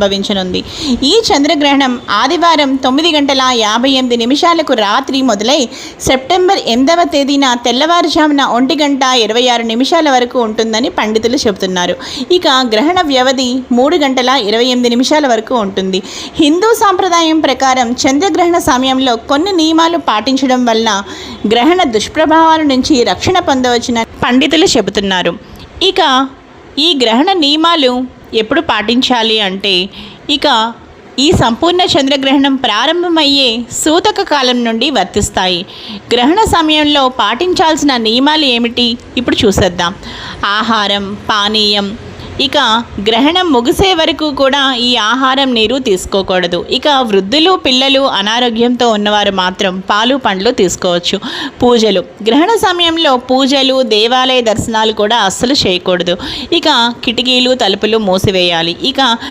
సంభవించనుంది. ఈ చంద్రగ్రహణం ఆదివారం తొమ్మిది గంటల యాభై ఎనిమిది నిమిషాలకు రాత్రి మొదలై సెప్టెంబర్ ఎనిమిదవ తేదీన తెల్లవారుజామున ఒంటి గంట ఇరవై ఆరు నిమిషాల వరకు ఉంటుందని పండితులు చెబుతున్నారు. ఇక గ్రహణ వ్యవధి మూడు గంటల ఇరవై ఎనిమిది నిమిషాల వరకు ఉంటుంది. హిందూ సాంప్రదాయం ప్రకారం చంద్రగ్రహణ సమయంలో కొన్ని నియమాలు పాటించడం వల్ల గ్రహణ దుష్ప్రభావాల నుంచి రక్షణ పొందవచ్చునని పండితులు చెబుతున్నారు. ఇక ఈ గ్రహణ నియమాలు ఎప్పుడు పాటించాలి అంటే ఇక ఈ సంపూర్ణ చంద్రగ్రహణం ప్రారంభమయ్యే సూతక కాలం నుండి వర్తిస్తాయి. గ్రహణ సమయంలో పాటించాల్సిన నియమాలు ఏమిటి? ఇప్పుడు చూసేద్దాం. ఆహారం పానీయం ఇక గ్రహణం ముగిసే వరకు కూడా ఈ ఆహారం నీరు తీసుకోకూడదు. ఇక వృద్ధులు పిల్లలు అనారోగ్యంతో ఉన్నవారు మాత్రం పాలు పండ్లు తీసుకోవచ్చు. పూజలు. గ్రహణ సమయంలో పూజలు దేవాలయ దర్శనాలు కూడా అస్సలు చేయకూడదు. ఇక కిటికీలు తలుపులు మూసివేయాలి. ఇక